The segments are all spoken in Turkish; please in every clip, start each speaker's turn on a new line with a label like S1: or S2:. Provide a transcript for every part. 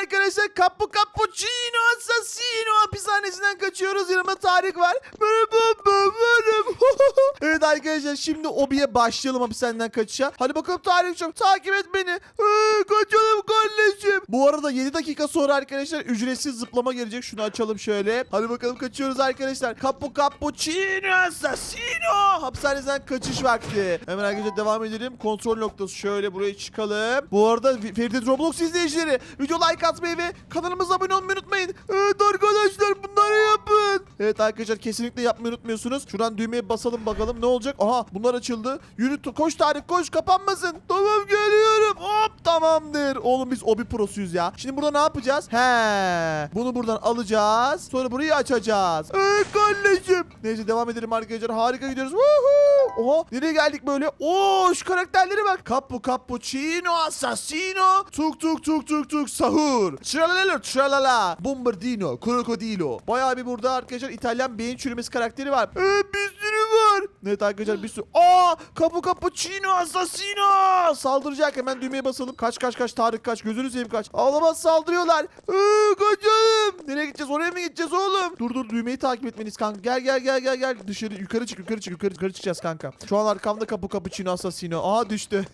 S1: arkadaşlar Capu Cappuccino Assassino hapishanesinden kaçıyoruz. Yanımda Tarık var. Evet arkadaşlar şimdi Obi'ye başlayalım hapishaneden kaçışa. Hadi bakalım Tarık'cığım takip et beni. Kaçalım kardeşim. Bu arada 7 dakika sonra arkadaşlar ücretsiz zıplama gelecek. Şunu açalım şöyle. Hadi bakalım kaçıyoruz arkadaşlar. Capu Cappuccino Assassino hapishanesinden kaçış vakti. Hemen arkadaşlar devam edelim. Kontrol noktası şöyle buraya çıkalım. Bu arada Ferdi Roblox izleyicileri video like atmayı ve kanalımıza abone olmayı unutmayın. Evet arkadaşlar bunları yapın. Evet arkadaşlar kesinlikle yapmayı unutmuyorsunuz. Şuradan düğmeye basalım bakalım ne olacak. Aha bunlar açıldı. Yürü koş Tarık koş kapanmasın. Tamam geliyorum. Hop tamamdır. Oğlum biz Obi Pro'suyuz ya. Şimdi burada ne yapacağız? He. Bunu buradan alacağız. Sonra burayı açacağız. Evet kardeşim. Neyse devam edelim arkadaşlar. Harika gidiyoruz. Woohoo. Oha nereye geldik böyle? Oo şu karakterlere bak. Capu Cappuccino Assassino. Tuk tuk tuk tuk tuk sahur. Tralalala tralala. Bombardino. Crocodilo. Bayağı bir burada arkadaşlar İtalyan beyin çürümesi karakteri var. Ee, var. Evet arkadaşlar bir sürü. Aa Capu Cappuccino Assassino. Saldıracak hemen düğmeye basalım. Kaç kaç kaç Tarık kaç. Gözünü seveyim kaç. Ağlamaz saldırıyorlar. Ee, kaçalım. Nereye gideceğiz? Oraya mı gideceğiz oğlum? Dur dur düğmeyi takip etmeniz kanka. Gel gel gel gel gel. Dışarı yukarı çık yukarı çık yukarı, yukarı çıkacağız kanka. Şu an arkamda Capu Cappuccino Assassino. Aha düştü.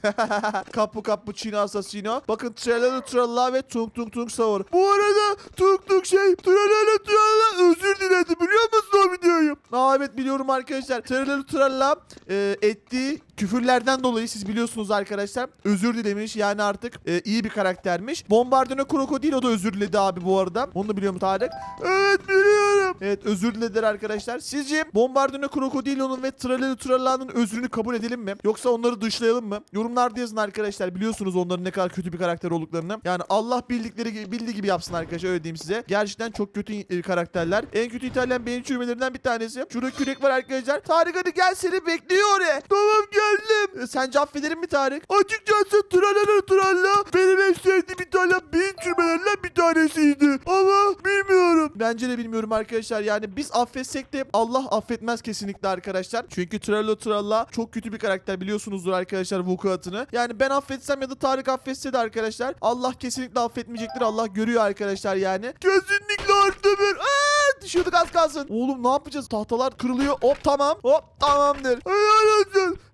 S1: Capu Cappuccino Assassino. Bakın tralala tralala ve tung tung tung sahur. Bu arada tung tung şey tralala tralala özür diledi biliyor musun o videoyu? Aa evet biliyorum arkadaşlar. Tralala tralala e, ettiği küfürlerden dolayı siz biliyorsunuz arkadaşlar. Özür dilemiş yani artık e, iyi bir karaktermiş. Bombardino Krokodilo da özür diledi abi bu arada. Onu da biliyor mu Tarık? Evet biliyorum. Evet özür dilediler arkadaşlar. Sizce Bombardino Krokodilo'nun ve Tralala Tralala'nın özrünü kabul edelim mi? Yoksa onları dışlayalım mı? Yorumlarda yazın arkadaşlar. Biliyorsunuz onların ne kadar kötü bir karakter olduklarını. Yani Allah bildikleri gibi, bildiği gibi yapsın arkadaşlar öyle diyeyim size. Gerçekten çok kötü e, karakterler. En kötü İtalyan beyin çürümelerinden bir tanesi. Şurada kürek var arkadaşlar. Tarık hadi gel seni bekliyor oraya. Tamam geldim. E, sence affederim mi Tarık? Açıkçası Tralala Tralala benim en sevdiğim İtalyan beyin çürümelerinden bir tanesiydi. Ama bilmiyorum. Bence de bilmiyorum arkadaşlar. Yani biz affetsek de Allah affetmez kesinlikle arkadaşlar. Çünkü Tralala Tralala çok kötü bir karakter biliyorsunuzdur arkadaşlar vukuatını. Yani ben affetsem ya da Tarık affetse de arkadaşlar Allah kesinlikle affetmeyecektir. Allah görüyor arkadaşlar yani. Kesinlikle artı bir. Aa, düşüyorduk az kalsın. Oğlum ne yapacağız? Tahtalar kırılıyor. Hop tamam. Hop tamamdır.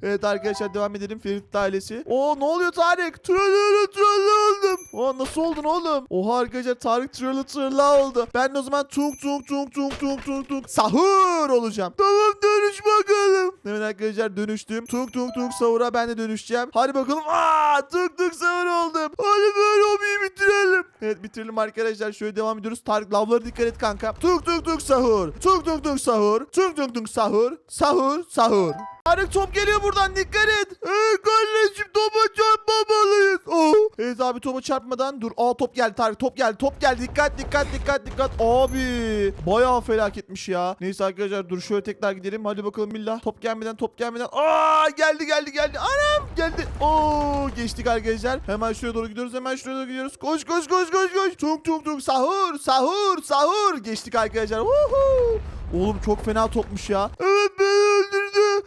S1: Evet arkadaşlar devam edelim. Ferit ailesi. Oo ne oluyor Tarık? Tralala tralala oldum. Oo nasıl oldun oğlum? Oha arkadaşlar Tarık tralala tralala oldu. Ben de o zaman tung tung tung tung tung tung tung sahur olacağım. Tamam dönüş bakalım. Evet arkadaşlar dönüştüm. Tung tung tung sahura ben de dönüşeceğim. Hadi bakalım. Aa tung tung sahur oldum. Hadi böyle hobiyi bitirelim. Evet bitirelim arkadaşlar. Şöyle devam ediyoruz. Tarık lavlara dikkat et kanka. Tung tung tung sahur. Tung tung tung sahur. Tung tung tung sahur. Sahur sahur. Tarık top geliyor buradan dikkat et. Hey kardeşim topa çarpmamalıyız. Oh. Evet abi topa çarpmadan dur. Aa top geldi Tarık top geldi top geldi. Dikkat dikkat dikkat dikkat. Abi bayağı felaketmiş ya. Neyse arkadaşlar dur şöyle tekrar gidelim. Hadi bakalım billah. Top gelmeden top gelmeden. Aa geldi geldi geldi. Anam geldi. Oo geçtik arkadaşlar. Hemen şuraya doğru gidiyoruz. Hemen şuraya doğru gidiyoruz. Koş koş koş koş koş. Tung tung tung sahur sahur sahur. Geçtik arkadaşlar. Woohoo. Oğlum çok fena topmuş ya. Evet beni.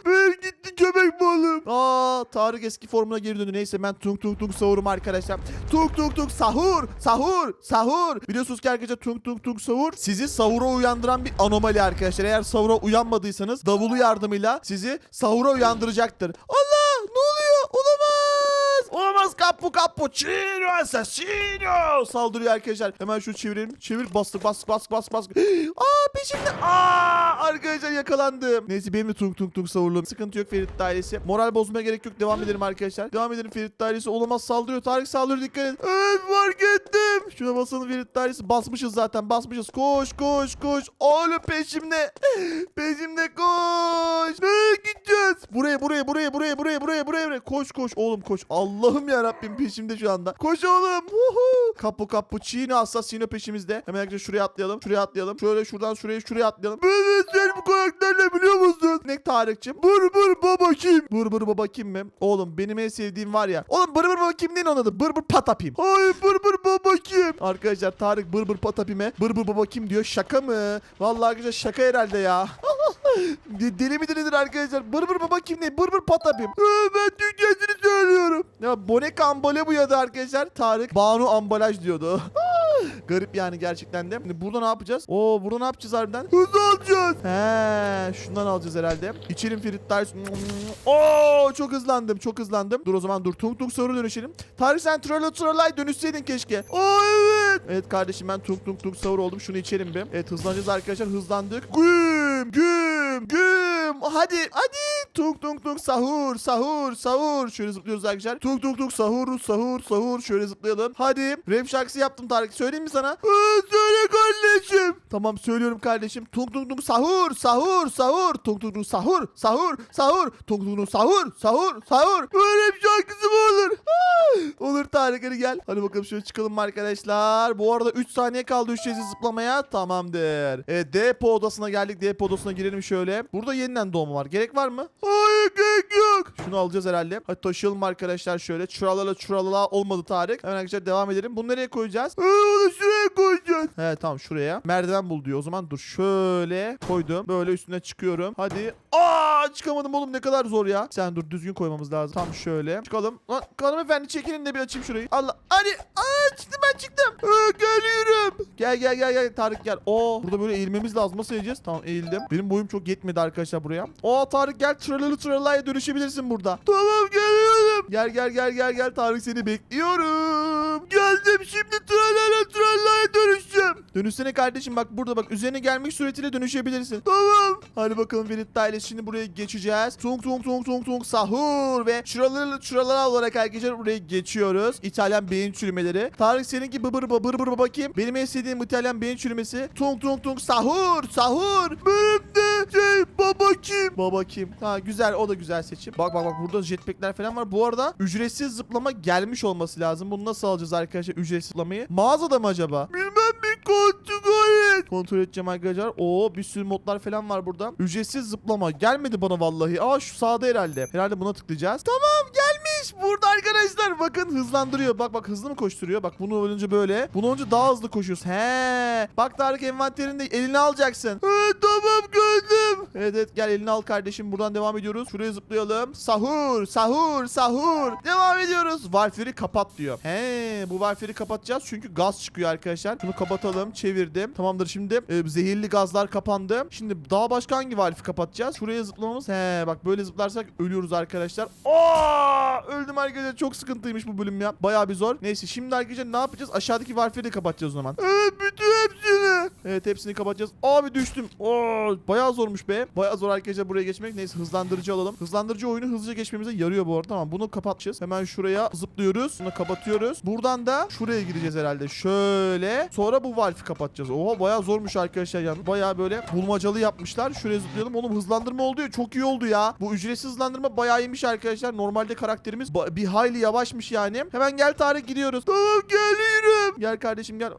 S1: Ben gitti köpek balım. Aa Tarık eski formuna geri döndü. Neyse ben tung tung tung sahurum arkadaşlar. Tung tung tung sahur. Sahur. Sahur. Biliyorsunuz ki arkadaşlar tung tung tung sahur sizi sahura uyandıran bir anomali arkadaşlar. Eğer sahura uyanmadıysanız davulu yardımıyla sizi sahura uyandıracaktır. Allah? Olamaz. Kappu kappu. Çino assassino. Saldırıyor arkadaşlar. Hemen şunu çevirelim. Çevir bastık bastık bastık bastık bastık. Aa peşimde. Aa arkadaşlar yakalandım. Neyse benim de tung tung tung savurlum. Sıkıntı yok Ferit dairesi. Moral bozmaya gerek yok. Devam edelim arkadaşlar. Devam edelim Ferit dairesi. Olamaz saldırıyor. Tarık saldırıyor dikkat edin. Evet fark ettim. Şuna basalım Ferit dairesi. Basmışız zaten basmışız. Koş koş koş. Oğlum peşimde. Peşimde koş. Nereye gideceğiz? Buraya buraya buraya buraya buraya buraya buraya buraya. Koş koş oğlum koş. Allah'ım ya Rabbim peşimde şu anda. Koş oğlum. Woohoo. Capu cappuccino assassino peşimizde. Hemen arkadaşlar şuraya atlayalım. Şuraya atlayalım. Şöyle şuradan şuraya şuraya atlayalım. Evet sen bu karakterle biliyor musun? Tarık'cığım? Bır bır baba kim? Bır bır baba kim mi? Oğlum benim en sevdiğim var ya. Oğlum bır bır baba kim değil onun adı? Bır bır patapim. Hayır bır bır baba kim? Arkadaşlar Tarık bır bır patapime bır bır baba kim diyor. Şaka mı? Vallahi arkadaşlar şaka herhalde ya. De- Deli mi delidir arkadaşlar? Bır bır baba kim ne? Bır bır patapim. Ee, ben Türkçesini söylüyorum. Ya Bonek ambale bu ya da arkadaşlar. Tarık Banu ambalaj diyordu. Garip yani gerçekten de. Şimdi burada ne yapacağız? Oo burada ne yapacağız harbiden? Hız alacağız. He şundan alacağız herhalde. İçelim Ferit Tars. Oo çok hızlandım çok hızlandım. Dur o zaman dur. Tung tung soru dönüşelim. Tarık sen trolla trollay dönüşseydin keşke. Aa evet. Evet kardeşim ben tung tung tung sahur oldum. Şunu içelim bir. Evet hızlanacağız arkadaşlar hızlandık. Güm güm him. Good. Güm. Hadi hadi. Tung tung tung sahur sahur sahur. Şöyle zıplıyoruz arkadaşlar. Tung tung tung sahur sahur sahur. Şöyle zıplayalım. Hadi. Rap şarkısı yaptım Tarık. Söyleyeyim mi sana? Söyle kardeşim. Tamam söylüyorum kardeşim. Tung tung tung sahur sahur sahur. Tung tung tung sahur sahur sahur. Tung tung tung sahur sahur sahur. Böyle bir şarkısı mı olur? Olur Tarık hadi gel. Hadi bakalım şöyle çıkalım arkadaşlar. Bu arada 3 saniye kaldı 3 kez zıplamaya. Tamamdır. Evet depo odasına geldik. Depo odasına girelim şöyle. Burada yeniden doğum var. Gerek var mı? Hayır gerek yok. Şunu alacağız herhalde. Hadi taşıyalım arkadaşlar şöyle. Çuralala çuralala olmadı Tarık. Hemen arkadaşlar devam edelim. Bunu nereye koyacağız? onu şuraya koyacağız. He tamam şuraya. Merdiven bul diyor. O zaman dur şöyle koydum. Böyle üstüne çıkıyorum. Hadi. Aa çıkamadım oğlum ne kadar zor ya. Sen dur düzgün koymamız lazım. Tam şöyle. Çıkalım. Lan hanımefendi çekilin de bir açayım şurayı. Allah. Hadi. Aa çıktım ben çıktım. Aa, geliyorum. Gel gel gel gel Tarık gel. Oo burada böyle eğilmemiz lazım. Nasıl eğileceğiz? Tamam eğildim. Benim boyum çok yetmedi arkadaşlar buraya. Oo Tarık gel tralalı tralaya dönüşebilirsin burada. Tamam geliyorum. Gel gel gel gel gel Tarık seni bekliyorum. Geldim şimdi tralala tralaya dönüşeceğim. Dönüşsene kardeşim bak burada bak üzerine gelmek suretiyle dönüşebilirsin. Tamam. Hadi bakalım Ferit ailesi şimdi buraya geçeceğiz. Tung tung tung tung tung sahur ve şuraları şuralara olarak arkadaşlar buraya geçiyoruz. İtalyan beyin çürümeleri. Tarık seninki bıbır bıbır bıbır bakayım. Benim en sevdiğim İtalyan beyin çürümesi. Tung tung tung sahur sahur. Benim de şey baba kim? Baba kim? Ha güzel o da güzel seçim. Bak bak bak burada jetpackler falan var. Bu arada ücretsiz zıplama gelmiş olması lazım. Bunu nasıl alacağız arkadaşlar ücretsiz zıplamayı? Mağazada mı acaba? Bilmem bir kontrol et. Kontrol edeceğim arkadaşlar. Oo bir sürü modlar falan var burada. Ücretsiz zıplama gelmedi bana vallahi. Aa şu sağda herhalde. Herhalde buna tıklayacağız. Tamam gelmiş. Burada arkadaşlar bakın hızlandırıyor. Bak bak hızlı mı koşturuyor? Bak bunu olunca böyle. Bunu olunca daha hızlı koşuyoruz. He. Bak Tarık envanterinde elini alacaksın. He tamam gördüm. Evet evet gel elini al kardeşim. Buradan devam ediyoruz. Şuraya zıplayalım. Sahur sahur sahur. Devam ediyoruz. Valferi kapat diyor. He bu valferi kapatacağız çünkü gaz çıkıyor arkadaşlar. Bunu kapatalım. Çevirdim. Tamamdır şimdi e, zehirli gazlar kapandı. Şimdi daha başka hangi valfi kapatacağız? Şuraya zıplamamız. He bak böyle zıplarsak ölüyoruz arkadaşlar. Aa öldüm arkadaşlar. Çok sıkıntıymış bu bölüm ya. Bayağı bir zor. Neyse şimdi arkadaşlar ne yapacağız? Aşağıdaki valfleri de kapatacağız o zaman. Evet bütün hepsini. Evet hepsini kapatacağız. Abi düştüm. Oo bayağı zormuş be. Bayağı zor arkadaşlar buraya geçmek. Neyse hızlandırıcı alalım. Hızlandırıcı oyunu hızlıca geçmemize yarıyor bu arada. Tamam bunu kapatacağız. Hemen şuraya zıplıyoruz. Bunu kapatıyoruz. Buradan da şuraya gideceğiz herhalde. Şöyle. Sonra bu valfi kapatacağız. Oha bayağı zormuş arkadaşlar yani. Bayağı böyle bulmacalı yapmışlar. Şuraya zıplayalım. Oğlum hızlandırma oldu ya. Çok iyi oldu ya. Bu ücretsiz hızlandırma bayağı iyiymiş arkadaşlar. Normalde karakterimiz bir hayli yavaşmış yani. Hemen gel Tarık gidiyoruz. Tamam geliyorum. Gel kardeşim gel.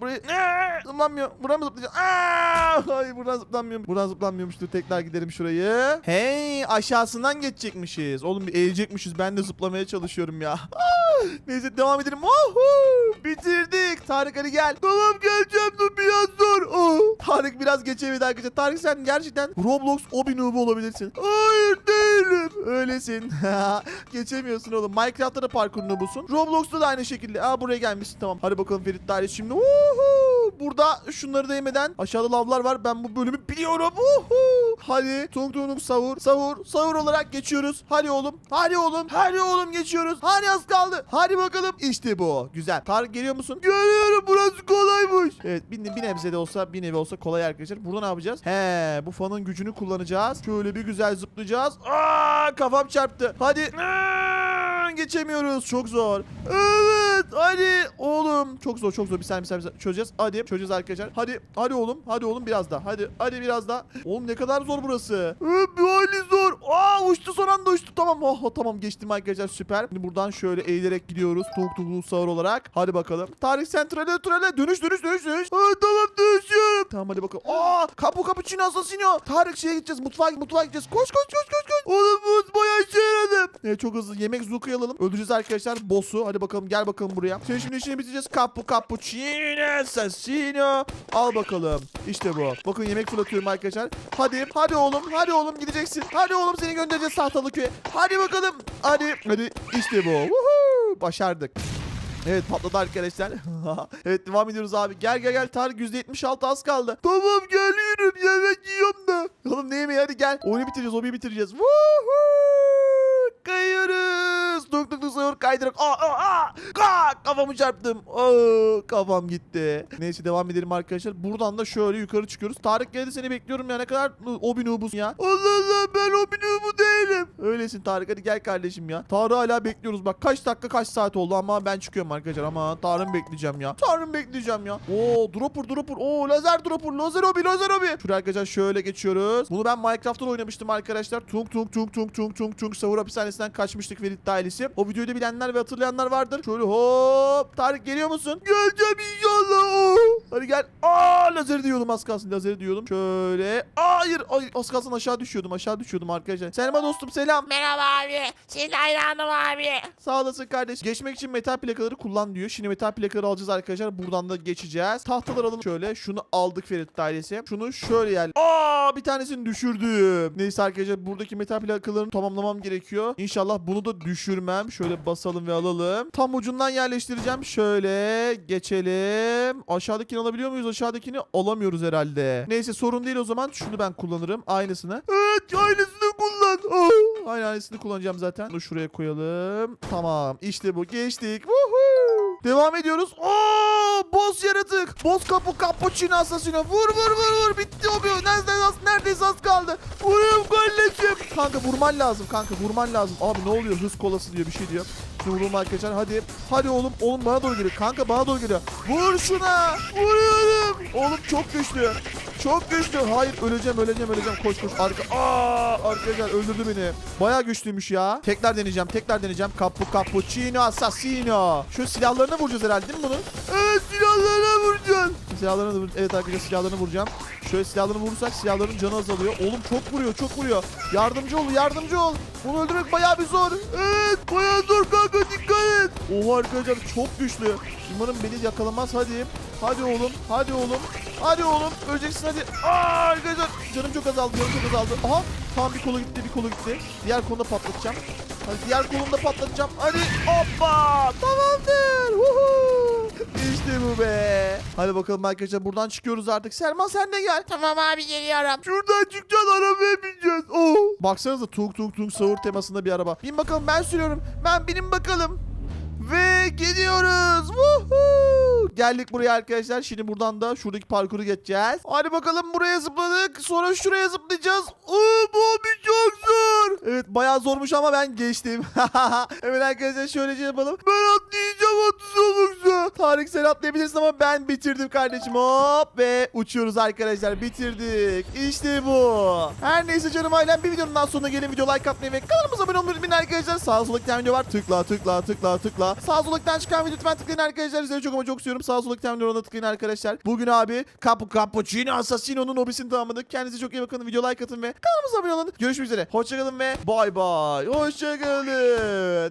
S1: Buraya Aa, zıplanmıyor. Buradan mı zıplayacağız? Aa, hayır buradan zıplanmıyor. Buradan zıplanmıyormuş. Dur tekrar gidelim şurayı. Hey aşağısından geçecekmişiz. Oğlum bir eğilecekmişiz. Ben de zıplamaya çalışıyorum ya. Neyse devam edelim. Ohu, bitirdik. Tarık hadi gel. Tamam geleceğim dur biraz zor. Oh. Tarık biraz geçemedi arkadaşlar. Tarık sen gerçekten Roblox obi noobu olabilirsin. Hayır değilim. Öylesin. Geçemiyorsun oğlum. Minecraft'ta da parkur noobusun. Roblox'ta da aynı şekilde. Aa buraya gelmişsin tamam. Hadi bakalım Ferit Daire şimdi. Uhu. Burada şunları değmeden aşağıda lavlar var. Ben bu bölümü biliyorum. Uhu. Hadi tung tung sahur. Sahur. Sahur olarak geçiyoruz. Hadi oğlum. Hadi oğlum. Hadi oğlum geçiyoruz. Hadi az kaldı. Hadi bakalım. İşte bu. Güzel. Tarık geliyor musun? Geliyorum. Burası kolaymış. Evet bir, bir nebze de olsa bir nevi olsa kolay arkadaşlar. Burada ne yapacağız? He bu fanın gücünü kullanacağız. Şöyle bir güzel zıplayacağız. Aa kafam çarptı. Hadi. Aa, geçemiyoruz. Çok zor. Evet. Hadi. Çok zor çok zor. Bir saniye bir saniye. bir saniye. Çözeceğiz. Hadi. Çözeceğiz arkadaşlar. Hadi. Hadi oğlum. Hadi oğlum biraz daha. Hadi. Hadi biraz daha. Oğlum ne kadar zor burası. Hayli zor. Aa uçtu son anda uçtu. Tamam. Oh, tamam geçtim arkadaşlar süper. Şimdi buradan şöyle eğilerek gidiyoruz. Tuk tuk sağır olarak. Hadi bakalım. Tarih sentrale trale. Dönüş dönüş dönüş dönüş. Aa, tamam dönüşüyorum. Tamam hadi bakalım. Aa kapu cappuccino assassino. Tarık şeye gideceğiz. Mutfağa mutfağa gideceğiz. Koş koş koş koş koş. Oğlum bu bayağı Evet çok hızlı. Yemek zukayı alalım. Öldüreceğiz arkadaşlar. Boss'u. Hadi bakalım gel bakalım buraya. Sen şimdi işini bitireceğiz. Capu cappuccino assassino. Al bakalım. İşte bu. Bakın yemek fırlatıyorum arkadaşlar. Hadi hadi oğlum. Hadi oğlum gideceksin. Hadi oğlum seni göndereceğiz tahtalı köye. Hadi bakalım. Hadi. Hadi. İşte bu. Woohoo. Başardık. Evet patladı arkadaşlar. evet devam ediyoruz abi. Gel gel gel Tarık %76 az kaldı. Tamam geliyorum yemek yiyorum da. Oğlum ne yemeği hadi gel. Oyunu bitireceğiz oyunu bitireceğiz. Woohoo! Kayıyoruz. Tuk tuk tuk sayıyor kaydırak. Aa, aa, aa. Ka- kafamı çarptım. Aa, kafam gitti. Neyse devam edelim arkadaşlar. Buradan da şöyle yukarı çıkıyoruz. Tarık geldi seni bekliyorum ya. Ne kadar obi nubusun ya. Allah Allah ben obi nubu değilim. Öylesin Tarık hadi gel kardeşim ya. Tarık'ı hala bekliyoruz. Bak kaç dakika kaç saat oldu ama ben çıkıyorum arkadaşlar. Ama Tarık'ı bekleyeceğim ya. Tarık'ı bekleyeceğim ya. Oo dropper dropper. Oo lazer dropper. Lazer obi lazer obi. Şuraya arkadaşlar şöyle geçiyoruz. Bunu ben Minecraft'ta oynamıştım arkadaşlar. Tung tung tung tung tung tung tung sahur hapishanesinden kaçmıştık Ferit ailesi. O videoyu da bilenler ve hatırlayanlar vardır. Şöyle hop. Tarık geliyor musun? Geleceğim inşallah. Hadi gel. Aa lazeri diyordum az kalsın lazeri diyordum. Şöyle. Hayır. Ay, az kalsın aşağı düşüyordum aşağı düşüyordum arkadaşlar. Selma dostum selam.
S2: Merhaba abi. Senin hayranım abi.
S1: Sağ olasın kardeş. Geçmek için metal plakaları kullan diyor. Şimdi metal plakaları alacağız arkadaşlar. Buradan da geçeceğiz. Tahtalar alalım şöyle. Şunu aldık Ferit ailesi. Şunu şöyle yer. Aa bir tanesini düşürdüm. Neyse arkadaşlar buradaki metal plakalarını tamamlamam gerekiyor. İnşallah bunu da düşürmem. Şöyle basalım ve alalım. Tam ucundan yerleştireceğim. Şöyle geçelim. Aşağıdakini alabiliyor muyuz? Aşağıdakini alamıyoruz herhalde. Neyse sorun değil o zaman. Şunu ben kullanırım. Aynısını. Evet aynısını kullan. Oh. Aynı aynısını kullanacağım zaten. Bunu şuraya koyalım. Tamam. İşte bu. Geçtik. Woohoo. Devam ediyoruz. Oo, boss yaratık. Boss kapı cappuccino assassino. Vur vur vur vur. Bitti o bir. Neredeyse az, neredeyse az kaldı. Vuruyorum kardeşim. Kanka vurman lazım kanka vurman lazım. Abi ne oluyor? Hız kolası diyor bir şey diyor. Şimdi vuralım arkadaşlar. Hadi. Hadi oğlum. Oğlum bana doğru geliyor. Kanka bana doğru geliyor. Vur şuna. Vuruyorum. Oğlum çok güçlü. Çok güçlü. Hayır öleceğim öleceğim öleceğim. Koş koş. Arka. Aa, arkadaşlar öldürdü beni. Bayağı güçlüymüş ya. Tekrar deneyeceğim. Tekrar deneyeceğim. Capu cappuccino assassino. Şu silahlarına vuracağız herhalde değil mi bunu? Evet silahlarına vuracağız. Silahlarına da vur. Evet arkadaşlar silahlarına vuracağım. Şöyle silahlarını vurursak silahların canı azalıyor. Oğlum çok vuruyor çok vuruyor. Yardımcı ol yardımcı ol. Bunu öldürmek bayağı bir zor. Evet bayağı zor. Oha arkadaşlar çok güçlü. Umarım beni yakalamaz hadi. Hadi oğlum hadi oğlum. Hadi oğlum öleceksin hadi. Aa, arkadaşlar canım çok azaldı canım çok azaldı. Aha tam bir kolu gitti bir kolu gitti. Diğer kolunu da patlatacağım. Hadi diğer kolunu da patlatacağım. Hadi hoppa tamamdır. Woohoo. İşte bu be. Hadi bakalım arkadaşlar buradan çıkıyoruz artık. Selma sen de gel.
S2: Tamam abi geliyorum.
S1: Şuradan çıkacağız arabaya bineceğiz. Oh. Baksanıza tuk tuk tuk sahur temasında bir araba. Bin bakalım ben sürüyorum. Ben binin bakalım. Ve gidiyoruz. Woohoo. Geldik buraya arkadaşlar. Şimdi buradan da şuradaki parkuru geçeceğiz. Hadi bakalım buraya zıpladık. Sonra şuraya zıplayacağız. Oo, bu bir çok zor. Evet bayağı zormuş ama ben geçtim. evet arkadaşlar şöyle şey yapalım. Ben atlayacağım 30 olursa. Tarık sen atlayabilirsin ama ben bitirdim kardeşim. Hop ve uçuyoruz arkadaşlar. Bitirdik. İşte bu. Her neyse canım ailem bir videonun daha sonuna gelin. Video like atmayı ve kanalımıza abone olmayı unutmayın arkadaşlar. Sağ sola giden video var. Tıkla tıkla tıkla tıkla. Sağ giden çıkan video lütfen tıklayın arkadaşlar. Sizleri çok ama çok istiyorum. Sağ giden videolarına tıklayın arkadaşlar. Bugün abi Capu Cappuccino Assassino'nun hobisini tamamladık. Kendinize çok iyi bakın. Video like atın ve kanalımıza abone olun. Görüşmek üzere. Hoşçakalın ve bay bay. Hoşçakalın.